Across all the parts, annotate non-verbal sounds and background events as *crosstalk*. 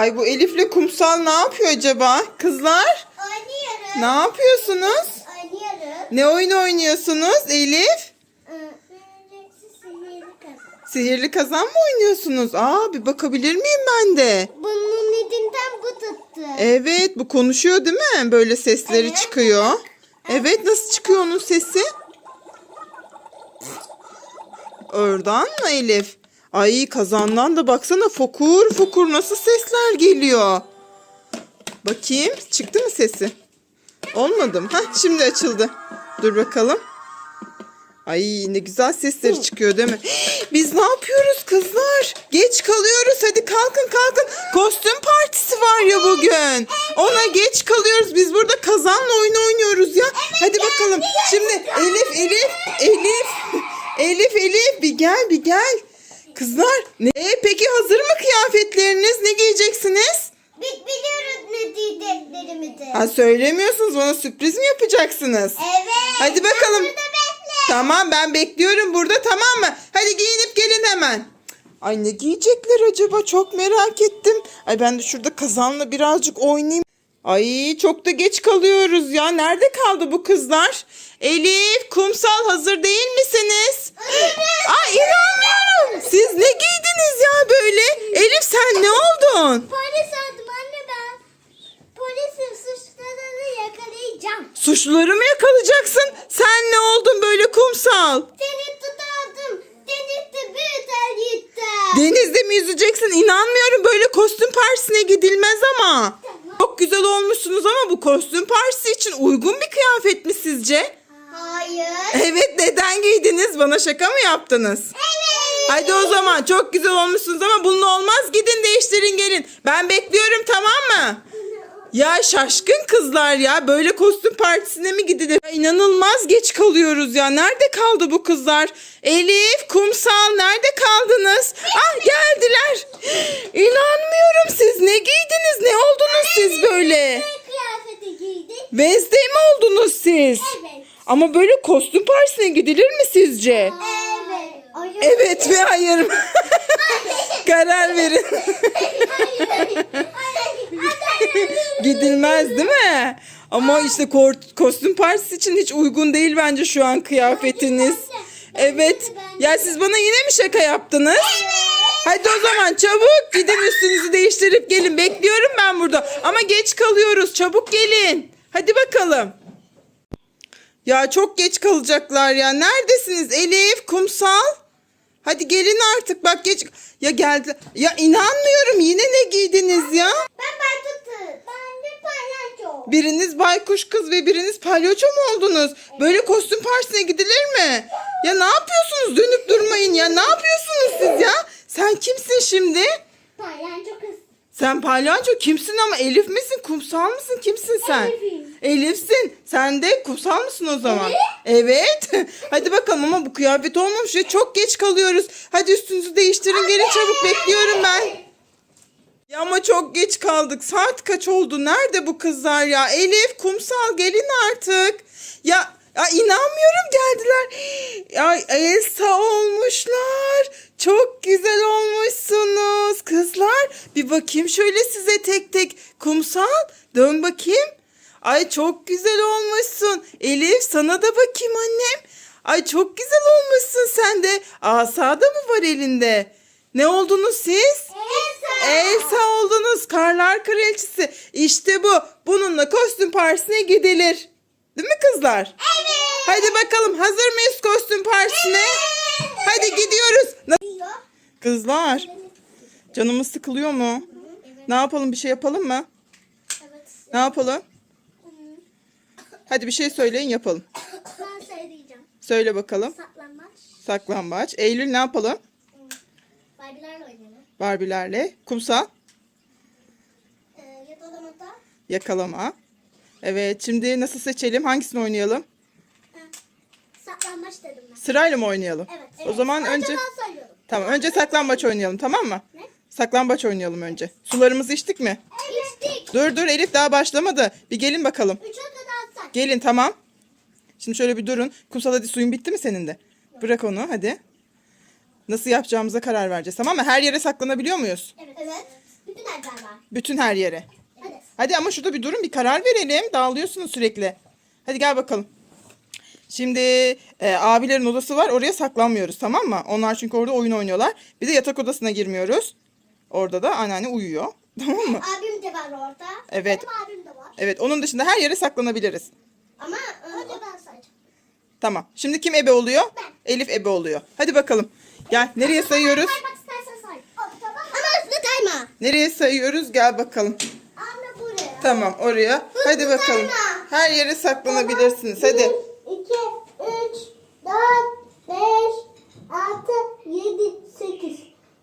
Ay bu Elif'le Kumsal ne yapıyor acaba? Kızlar Oynuyoruz. ne yapıyorsunuz? Oynuyoruz. Ne oyun oynuyorsunuz Elif? Ee, sihirli kazan. Sihirli kazan mı oynuyorsunuz? Aa bir bakabilir miyim ben de? Bunun nedinden bu tuttu. Evet bu konuşuyor değil mi? Böyle sesleri Evet. çıkıyor. Evet nasıl çıkıyor onun sesi? Oradan mı Elif? Ay kazandan da baksana fokur fokur nasıl sesler geliyor. Bakayım çıktı mı sesi? Olmadı mı? Hah şimdi açıldı. Dur bakalım. Ay ne güzel sesleri çıkıyor değil mi? *gasps* Biz ne yapıyoruz kızlar? Geç kalıyoruz. Hadi kalkın kalkın. Kostüm partisi var ya bugün. Ona geç kalıyoruz. Biz burada kazanla oyun oynuyoruz ya. Hadi bakalım. Şimdi Elif Elif Elif *laughs* Elif Elif bir gel bir gel. Kızlar ne peki hazır mı kıyafetleriniz? Ne giyeceksiniz? Biz biliyoruz ne diyeceklerimizi. Ha söylemiyorsunuz bana sürpriz mi yapacaksınız? Evet. Hadi bakalım. Bekle. Tamam ben bekliyorum burada tamam mı? Hadi giyinip gelin hemen. Ay ne giyecekler acaba çok merak ettim. Ay ben de şurada kazanla birazcık oynayayım. Ay çok da geç kalıyoruz ya. Nerede kaldı bu kızlar? Elif, Kumsal hazır değil misiniz? Ay inanmıyorum. Siz ne giydiniz ya böyle? Elif sen ne oldun? Polis oldum anne ben. Polisin suçlarını yakalayacağım. Suçluları mı yakalayacaksın? Sen ne oldun böyle Kumsal? Seni tutardım. Denizde bir tel gitti. Denizde mi yüzeceksin? İnanmıyorum böyle kostüm partisine gidilmez ama. Çok güzel olmuşsunuz ama bu kostüm partisi için uygun bir kıyafet mi sizce? Hayır. Evet neden giydiniz? Bana şaka mı yaptınız? Evet. Hadi o zaman çok güzel olmuşsunuz ama bununla olmaz. Gidin değiştirin gelin. Ben bekliyorum tamam mı? Ya şaşkın kızlar ya. Böyle kostüm partisine mi gidilir? Ya inanılmaz geç kalıyoruz ya. Nerede kaldı bu kızlar? Elif, Kumsal nerede kaldınız? Ah geldiler. İnanmıyorum siz ne giydiniz? Ne oldunuz siz böyle? Ne kıyafeti giydik? Wednesday mi oldunuz siz? Evet. Ama böyle kostüm partisine gidilir mi sizce? Evet. Hayır. Evet ve hayır mı? Karar verin. Hayır. Gidilmez değil mi? Ama işte kostüm partisi için hiç uygun değil bence şu an kıyafetiniz. Evet. Ya siz bana yine mi şaka yaptınız? Hadi o zaman çabuk gidin üstünüzü değiştirip gelin. Bekliyorum ben burada. Ama geç kalıyoruz. Çabuk gelin. Hadi bakalım. Ya çok geç kalacaklar ya. Neredesiniz Elif, Kumsal? Hadi gelin artık bak geç. Ya geldi. Ya inanmıyorum yine ne giydiniz ya? Ben Baytut'u. Ben de palyaço. Biriniz baykuş kız ve biriniz palyaço mu oldunuz? Böyle kostüm partisine gidilir mi? Ya ne yapıyorsunuz? Dönüp durmayın ya. Ne yapıyorsunuz siz ya? Sen kimsin şimdi? Palyaço kız. Sen palyaço kimsin ama Elif misin? Kumsal mısın? Kimsin sen? Elif'im. Elif'sin. Sen de kumsal mısın o zaman? Evet. *laughs* Hadi bakalım ama bu kıyafet olmamış ve çok geç kalıyoruz. Hadi üstünüzü değiştirin. Gelin çabuk bekliyorum ben. Ya ama çok geç kaldık. Saat kaç oldu? Nerede bu kızlar ya? Elif, Kumsal gelin artık. Ya, ya inanmıyorum geldiler. Ya Elsa olmuşlar. Çok güzel olmuşsunuz kızlar. Bir bakayım şöyle size tek tek. Kumsal dön bakayım. Ay çok güzel olmuşsun. Elif sana da bakayım annem. Ay çok güzel olmuşsun sen de. Asa da mı var elinde? Ne oldunuz siz? Elsa. Elsa oldunuz karlar kraliçesi. İşte bu. Bununla kostüm partisine gidilir. Değil mi kızlar? Evet. Hadi bakalım hazır mıyız kostüm partisine? Hadi gidiyoruz. Kızlar canımız sıkılıyor mu? Ne yapalım bir şey yapalım mı? Evet. Ne yapalım? Hadi bir şey söyleyin yapalım. Ben söyleyeceğim. Söyle bakalım. Saklanmaç. Saklambaç. Eylül ne yapalım? Barbie'lerle oynayalım. Barbilerle. Kumsal. Ee, yakalamada. Yakalama. Evet şimdi nasıl seçelim? Hangisini oynayalım? Saklanmaç dedim ben. Sırayla mı oynayalım? Evet. O zaman önce ben söylüyorum. tamam önce saklambaç oynayalım tamam mı? Ne? Saklambaç oynayalım önce. Sularımızı içtik mi? İçtik. Dur dur Elif daha başlamadı. Bir gelin bakalım. Üçe kadar sak. Gelin tamam. Şimdi şöyle bir durun. Kumsal hadi suyun bitti mi senin de? Bırak onu hadi. Nasıl yapacağımıza karar vereceğiz tamam mı? Her yere saklanabiliyor muyuz? Evet. Evet. Bütün her nerede var? Bütün her yere. Hadi. Hadi ama şurada bir durun bir karar verelim. Dağılıyorsunuz sürekli. Hadi gel bakalım. Şimdi e, abilerin odası var. Oraya saklanmıyoruz tamam mı? Onlar çünkü orada oyun oynuyorlar. Bir de yatak odasına girmiyoruz. Orada da anneanne uyuyor. *laughs* Tamam mı? Abim de var orada. Evet. Benim abim de var. Evet onun dışında her yere saklanabiliriz. Ama Hadi ben sayacağım. Tamam. Şimdi kim ebe oluyor? Ben. Elif ebe oluyor. Hadi bakalım. Gel nereye sayıyoruz? Saymak istersen say. Ama hızlı kayma. Nereye sayıyoruz? Gel bakalım. Anne buraya. Tamam oraya. Hadi bakalım. sayma. Her yere saklanabilirsiniz. Hadi. 2, 3, 4, 5, 6, 7, 8,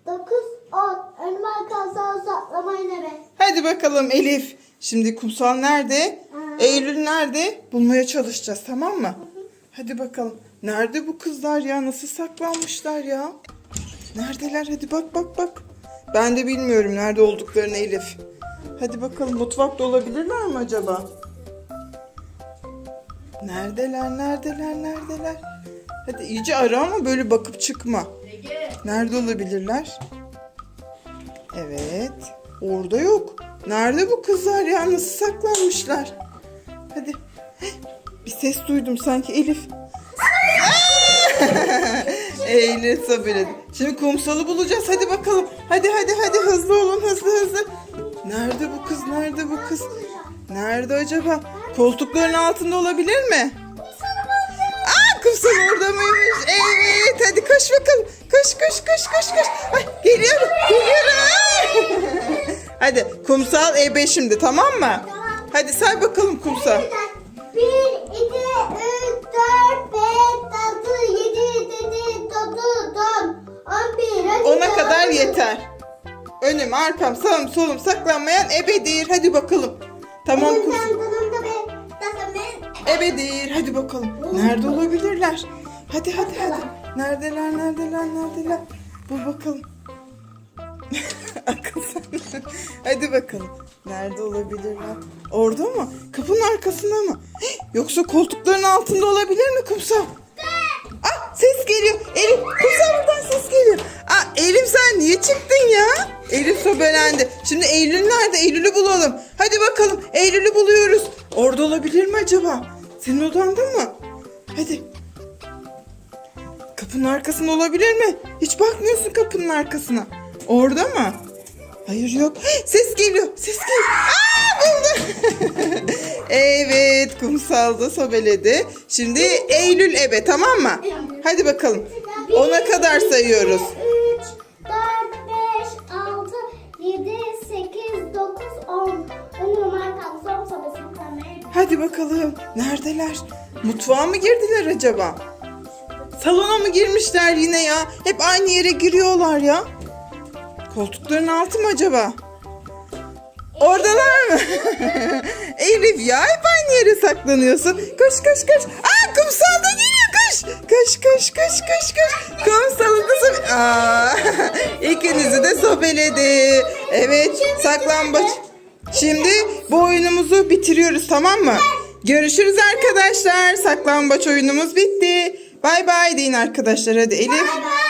9, 10. Önüme arkasına saklamayın eve. Hadi bakalım Elif. Şimdi kumsal nerede? Aa. Eylül nerede? Bulmaya çalışacağız tamam mı? Hadi bakalım. Nerede bu kızlar ya? Nasıl saklanmışlar ya? Neredeler? Hadi bak bak bak. Ben de bilmiyorum nerede olduklarını Elif. Hadi bakalım mutfakta olabilirler mi acaba? Neredeler? Neredeler? Neredeler? Hadi iyice ara ama böyle bakıp çıkma. Nerede olabilirler? Evet. Orada yok. Nerede bu kızlar ya? Nasıl saklanmışlar? Hadi. Heh, Bir ses duydum sanki Elif. *laughs* Eylül sabırladı. Şimdi kumsalı bulacağız. Hadi bakalım. Hadi hadi hadi hızlı olun hızlı hızlı. Nerede bu kız? Nerede bu kız? Nerede acaba? Koltukların altında olabilir mi? Aa kumsal orada mıymış? Evet hadi koş bakalım. Koş koş koş koş koş. Ay, geliyorum geliyorum. hadi kumsal ebe şimdi tamam mı? Hadi say bakalım kumsal. Önüm, arkam, sağım, solum saklanmayan ebedir. Hadi bakalım. Tamam kumsal. Ebedir. Hadi bakalım. Nerede olabilirler? Hadi hadi hadi. Neredeler, neredeler, neredeler? Bul bakalım. *laughs* Akıl. Hadi bakalım. Nerede olabilirler? Orada mı? Kapının arkasında mı? *gasps* Yoksa koltukların altında olabilir mi kumsal? Ses geliyor. Elif kumsal buradan ses geliyor. Ah Elif sen niye çıktın ya? Elif sobelendi. Şimdi Eylül nerede? Eylül'ü bulalım. Hadi bakalım. Eylül'ü buluyoruz. Orada olabilir mi acaba? Senin odanda mı? Hadi. Kapının arkasında olabilir mi? Hiç bakmıyorsun kapının arkasına. Orada mı? Hayır yok. Ses geliyor. Ses geliyor. Aa buldum. *laughs* evet kumsalda sobeledi. Şimdi Eylül ebe tamam mı? Hadi bakalım. Ona kadar sayıyoruz. 3, 4, 5, 6, 7, 8, 9, 10. Önüm arkam son sobası saklanmaya Hadi bakalım. Neredeler? Mutfağa mı girdiler acaba? Salona mı girmişler yine ya? Hep aynı yere giriyorlar ya. Koltukların altı mı acaba? Oradalar mı? *laughs* Elif ya hep aynı yere saklanıyorsun. Koş koş koş. Aa kumsal da geliyor koş. Koş koş koş koş koş. Kumsalı da sobe... Aa, *laughs* ikinizi de sobeledi. Evet saklambaç. Şimdi bu oyunumuzu bitiriyoruz tamam mı? Görüşürüz arkadaşlar. Saklambaç oyunumuz bitti. Bay bay deyin arkadaşlar hadi Elif. Bye